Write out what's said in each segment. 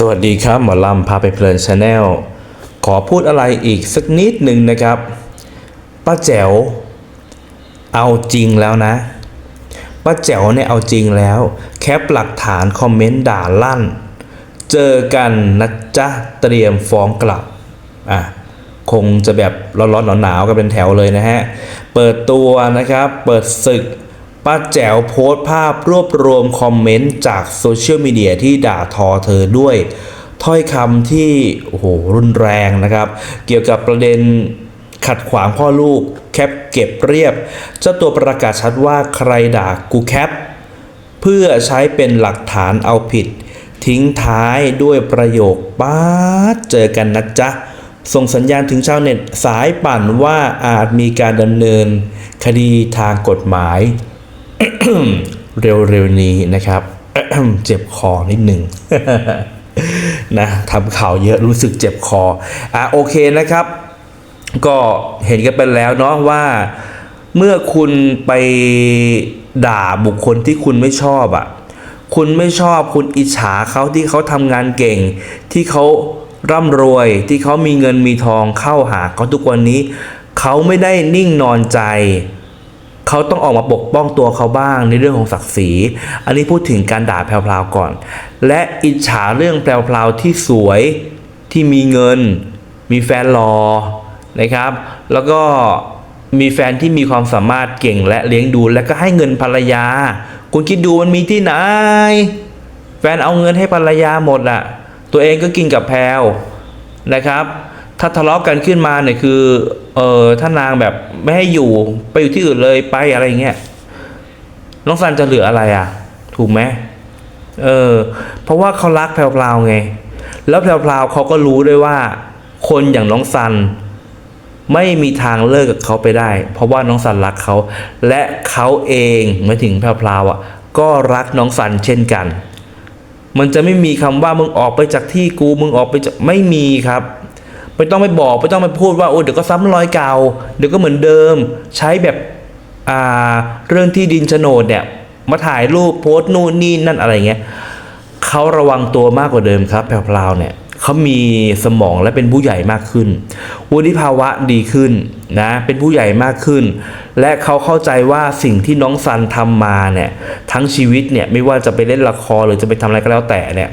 สวัสดีครับ หมอลำพาไปเพลินชาแนลขอพูดอะไรอีกสักนิดหนึ่งนะครับป้าแจ๋วเอาจริงแล้วนะป้าแจ๋วเนี่ยเอาจริงแล้ว แคปหลักฐานคอมเมนต์ด่าลั่น เจอกันนะจ๊ะเตรียมฟ้องกลับอะคงจะแบบร้อนๆหนาวๆกันเป็นแถวเลยนะฮะ เปิดตัวนะครับ เปิดศึก ป้าแจ๋วโพสต์ภาพรวบรวมคอมเมนต์จากโซเชียลมีเดียที่ด่าทอเธอด้วยถ้อยคำที่โอ้โหรุนแรงนะครับ เกี่ยวกับประเด็นขัดขวางพ่อลูกแคปเก็บเรียบ เจ้าตัวประกาศชัดว่าใครด่ากูแคป เพื่อใช้เป็นหลักฐานเอาผิด ทิ้งท้ายด้วยประโยคป้าเจอกันนะจ๊ะ ส่งสัญญาณถึงชาวเน็ตสายปั่นว่าอาจมีการดำเนิน คดีทางกฎหมาย เร็วๆนี้นะครับ เจ็บคอนิดหนึ่งนะทำข่าวเยอะรู้สึกเจ็บคออะโอเคนะครับ ก็เห็นกันไปแล้วเนาะว่า เมื่อคุณไปด่าบุคคลที่คุณไม่ชอบอะ่ะคุณไม่ชอบคุณอิจฉาเขาที่เขาทำงานเก่ง ที่เขาร่ำรวยที่เขามีเงินมีทองเข้าหาเขาทุกวันนี้ เขาไม่ได้นิ่งนอนใจ เขาต้องออกมาปกป้องตัวเขาบ้างในเรื่องของศักดิ์ศรี อันนี้พูดถึงการด่าแพรวๆก่อน และอิจฉาเรื่องแพรวๆที่สวยที่มีเงิน มีแฟนรอนะครับ แล้วก็มีแฟนที่มีความสามารถเก่งและเลี้ยงดู และก็ให้เงินภรรยา คุณคิดดูมันมีที่ไหน แฟนเอาเงินให้ภรรยาหมดอะตัวเองก็กินกับแพรวนะครับ ถ้าทะเลาะกันขึ้นมาเนี่ยคือ เออถ้านางแบบไม่ให้อยู่ไปอยู่ที่อื่นเลยไปอะไรเงี้ยน้องซันจะเหลืออะไรอะ ถูกไหมเออ เพราะว่าเขารักแพรวๆไง แล้วแพรวๆเขาก็รู้ด้วยว่า คนอย่างน้องซัน ไม่มีทางเลิกกับเขาไปได้ เพราะว่าน้องสันรักเขา และเขาเองหมายถึงแพรวๆอะ ก็รักน้องสันเช่นกัน มันจะไม่มีคำว่ามึงออกไปจากที่กูมึงออกไปจากไม่มีครับ ไม่ต้องไปบอกไม่ต้องไปพูดว่าโอ้เดี๋ยวก็ซ้ำรอยเก่าเดี๋ยวก็เหมือนเดิม ใช้แบบอ่าเรื่องที่ดินโฉนดเนี่ยมาถ่ายรูปโพสต์นู่นนี่นั่นอะไรเงี้ยเขาระวังตัวมากกว่าเดิมครับแพรวๆเนี่ยเขามีสมองและเป็นผู้ใหญ่มากขึ้นวุฒิภาวะดีขึ้นนะเป็นผู้ใหญ่มากขึ้น และเขาเข้าใจว่าสิ่งที่น้องซันทำมาเนี่ยทั้งชีวิตเนี่ยไม่ว่าจะไปเล่นละครหรือจะไปทำอะไรก็แล้วแต่เนี่ย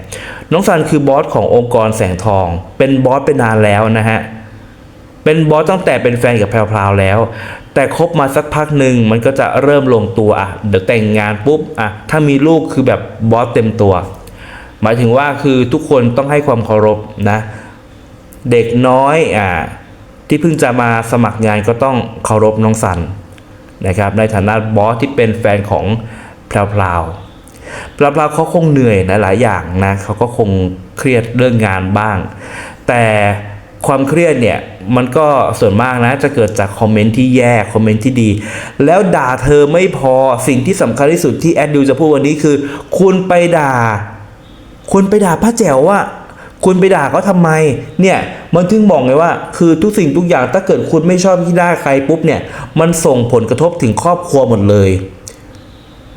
น้องซันคือบอสขององค์กรแสงทอง เป็นบอสไปนานแล้วนะฮะ เป็นบอสตั้งแต่เป็นแฟนกับแพรวๆแล้ว แต่คบมาสักพักหนึ่งมันก็จะเริ่มลงตัวอะเดี๋ยวแต่งงานปุ๊บอะถ้ามีลูกคือแบบบอสเต็มตัว หมายถึงว่าคือทุกคนต้องให้ความเคารพนะ เด็กน้อยอ่าที่เพิ่งจะมาสมัครงานก็ต้องเคารพน้องสันนะครับในฐานะบอสที่เป็นแฟนของแพรวๆ ปลาปลาเขาคงเหนื่อยนะหลายอย่างนะเขาก็คงเครียดเรื่องงานบ้าง แต่ความเครียดเนี่ยมันก็ส่วนมากนะจะเกิดจากคอมเมนต์ที่แย่คอมเมนต์ที่ดี แล้วด่าเธอไม่พอสิ่งที่สำคัญที่สุดที่แอดดิวจะพูดวันนี้คือ คุณไปด่า คุณไปด่าป้าแจ๋วว่าคุณไปด่าเขาทำไม เนี่ย มันถึงบอกไงว่า คือทุกสิ่งทุกอย่างถ้าเกิดคุณไม่ชอบที่ได้าใครปุ๊บเนี่ย มันส่งผลกระทบถึงครอบครัวหมดเลย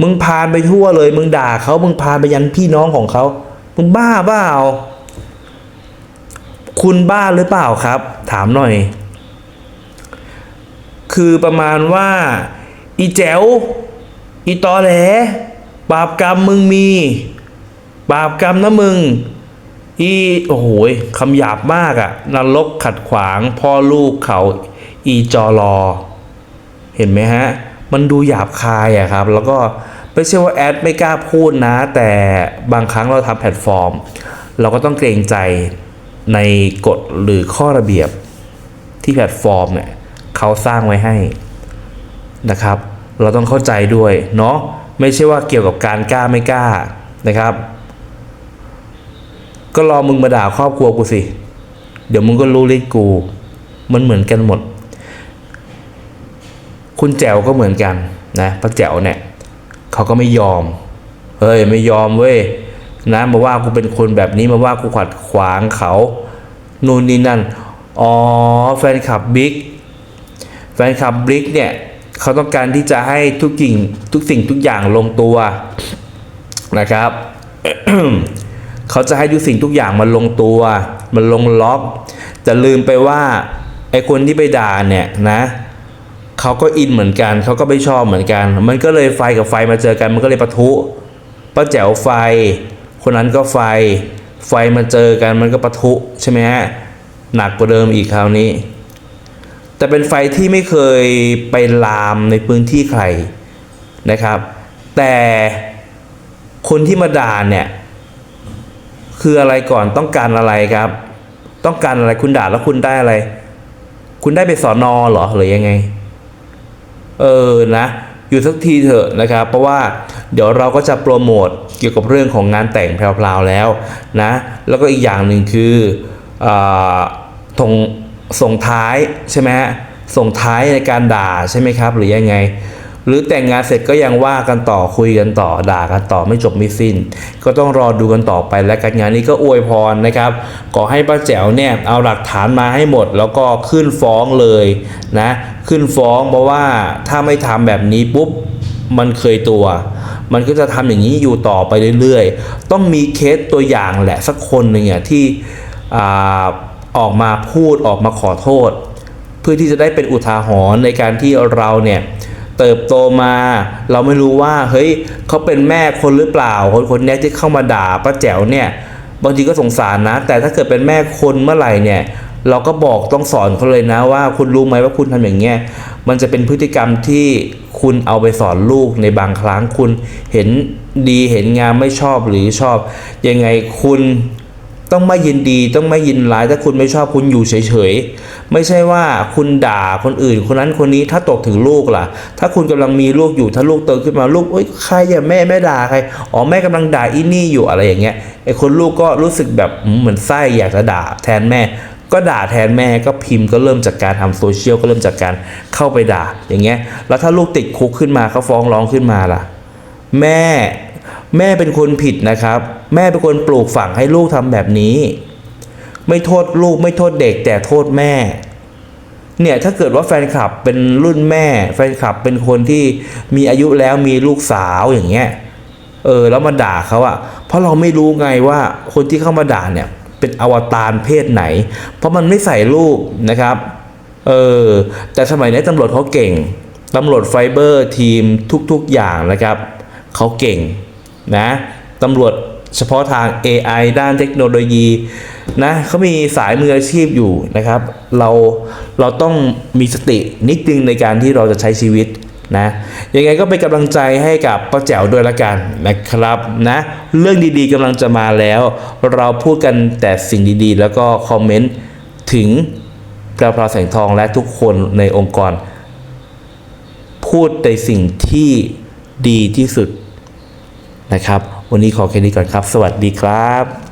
มึงพานไปทั่วเลย มึงด่าเขามึงพานไปยันพี่น้องของเขา มึงบ้าเปล่าคุณบ้าหรือเปล่าครับ ถามหน่อย คือประมาณว่า อีแจ๋วอีตอแหลบาปกรรมมึงมี บาปกรรมนะมึง อีโอ้โหคำหยาบมากอะนรกขัดขวาง พ่อลูกเขา อีจอรอ เห็นไหมฮะ มันดูหยาบคายอะครับ แล้วก็ไม่ใช่ว่าแอดไม่กล้าพูดนะ แต่บางครั้งเราทำแพลตฟอร์ม เราก็ต้องเกรงใจในกฎหรือข้อระเบียบที่แพลตฟอร์มเนี่ยเขาสร้างไว้ให้นะครับ เราต้องเข้าใจด้วยเนาะไม่ใช่ว่าเกี่ยวกับการกล้าไม่กล้านะครับ ก็รอมึงมาด่าครอบครัวกูสิ เดี๋ยวมึงก็รู้ลิกู มันเหมือนกันหมด คุณแจ๋วก็เหมือนกันนะป้าแจ๋วเนี่ยเขาก็ไม่ยอมเฮ้ยไม่ยอมเว้ยนะมาว่ากูเป็นคนแบบนี้มาว่ากูขัดขวางเขานู่นนี่นั่นอ๋อแฟนคลับบิ๊กแฟนคลับบิ๊กเนี่ยเขาต้องการที่จะให้ทุกสิ่งทุกสิ่งทุกอย่างลงตัวนะครับเขาจะให้ทุกสิ่งทุกอย่างมันลงตัว มันลงล็อก แต่ลืมไปว่าไอ้คนที่ไปด่าเนี่ยนะ เขาก็อินเหมือนกัน เขาก็ไม่ชอบเหมือนกัน มันก็เลยไฟกับไฟมาเจอกันมันก็เลยปะทุป้าแจ๋วไฟ คนนั้นก็ไฟ ไฟมาเจอกันมันก็ปะทุใช่ไหมฮะหนักกว่าเดิมอีกคราวนี้ แต่เป็นไฟที่ไม่เคยไปลามในพื้นที่ใครนะครับ แต่คนที่มาด่าเนี่ยคืออะไรก่อนต้องการอะไรครับ ต้องการอะไรคุณด่าแล้วคุณได้อะไร คุณได้ไปสอนอเหรอหรือยังไง เออนะอยู่สักทีเถอะนะครับ เพราะว่าเดี๋ยวเราก็จะโปรโมทเกี่ยวกับเรื่องของงานแต่งแพรวๆแล้วนะแล้วก็อีกอย่างหนึ่งคืออาส่งส่งท้ายใช่ไหมฮะส่งท้ายในการด่าใช่ไหมครับ หรือยังไง หรือแต่งงานเสร็จก็ยังว่ากันต่อคุยกันต่อด่ากันต่อไม่จบไม่สิ้น ก็ต้องรอดูกันต่อไปและกันงานนี้ก็อวยพรนะครับขอให้ป้าแจ๋วเนี่ยเอาหลักฐานมาให้หมด แล้วก็ขึ้นฟ้องเลยนะขึ้นฟ้องเพราะว่าถ้าไม่ทำแบบนี้ปุ๊บมันเคยตัว มันก็จะทำอย่างนี้อยู่ต่อไปเรื่อยๆ ต้องมีเคสตัวอย่างแหละสักคนหนึ่งอะที่อออกมาพูดออกมาขอโทษ เพื่อที่จะได้เป็นอุทาหรณ์ในการที่เราเนี่ย เติบโตมา เราไม่รู้ว่าเฮ้ยเขาเป็นแม่คนหรือเปล่า คนคนนี้ที่เข้ามาด่าป้าแจ๋วเนี่ยบางทีก็สงสารนะ แต่ถ้าเกิดเป็นแม่คนเมื่อไหร่เนี่ย เราก็บอกต้องสอนเขาเลยนะว่าคุณรู้ไหมว่าคุณทำอย่างเงี้ยมันจะเป็นพฤติกรรมที่คุณเอาไปสอนลูกในบางครั้งคุณเห็นดีเห็นงามไม่ชอบหรือชอบ ยังไงคุณ ต้องไม่ยินดีต้องไม่ยินร้ายถ้าคุณไม่ชอบคุณอยู่เฉยๆ ไม่ใช่ว่าคุณด่าคนอื่น คนนั้นคนนี้ถ้าตกถึงลูกล่ะ ถ้าคุณกำลังมีลูกอยู่ถ้าลูกโตขึ้นมาลูกเอ้ยใครอย่าแม่แม่ด่าใครอ๋อแม่กำลังด่าอีนี่อยู่อะไรอย่างเงี้ยไอ้คนลูกก็รู้สึกแบบเหมือนไส้อยากจะด่าแทนแม่ก็ด่าแทนแม่ก็พิมพ์ก็เริ่มจากการทำโซเชียลก็เริ่มจากการเข้าไปด่าอย่างเงี้ยแล้วถ้าลูกติดคุกขึ้นมาเขาฟ้องร้องขึ้นมาล่ะ แม่ แม่เป็นคนผิดนะครับ แม่เป็นคนปลูกฝังให้ลูกทำแบบนี้ ไม่โทษลูกไม่โทษเด็กแต่โทษแม่ เนี่ยถ้าเกิดว่าแฟนคลับเป็นรุ่นแม่ แฟนคลับเป็นคนที่มีอายุแล้วมีลูกสาวอย่างเงี้ยเออแล้วมาด่าเขาอะเพราะเราไม่รู้ไงว่าคนที่เข้ามาด่าเนี่ยเป็นอวตารเพศไหน เพราะมันไม่ใส่รูปนะครับเออแต่สมัยนี้ตำรวจเขาเก่งตำรวจไฟเบอร์ทีมทุกๆอย่างนะครับเขาเก่ง นะตำรวจเฉพาะทาง AI ด้านเทคโนโลยีนะเขามีสายมืออาชีพอยู่นะครับ เราเราต้องมีสตินิดนึงในการที่เราจะใช้ชีวิตนะยังไงก็เป็นกำลังใจให้กับป้าแจ๋วด้วยละกันนะครับนะเรื่องดีๆกำลังจะมาแล้ว เราพูดกันแต่สิ่งดีๆ แล้วก็คอมเมนต์ถึงแพรวพราแสงทองและทุกคนในองค์กร พูดในสิ่งที่ดีที่สุด นะครับ วันนี้ขอแค่นี้ก่อนครับ สวัสดีครับ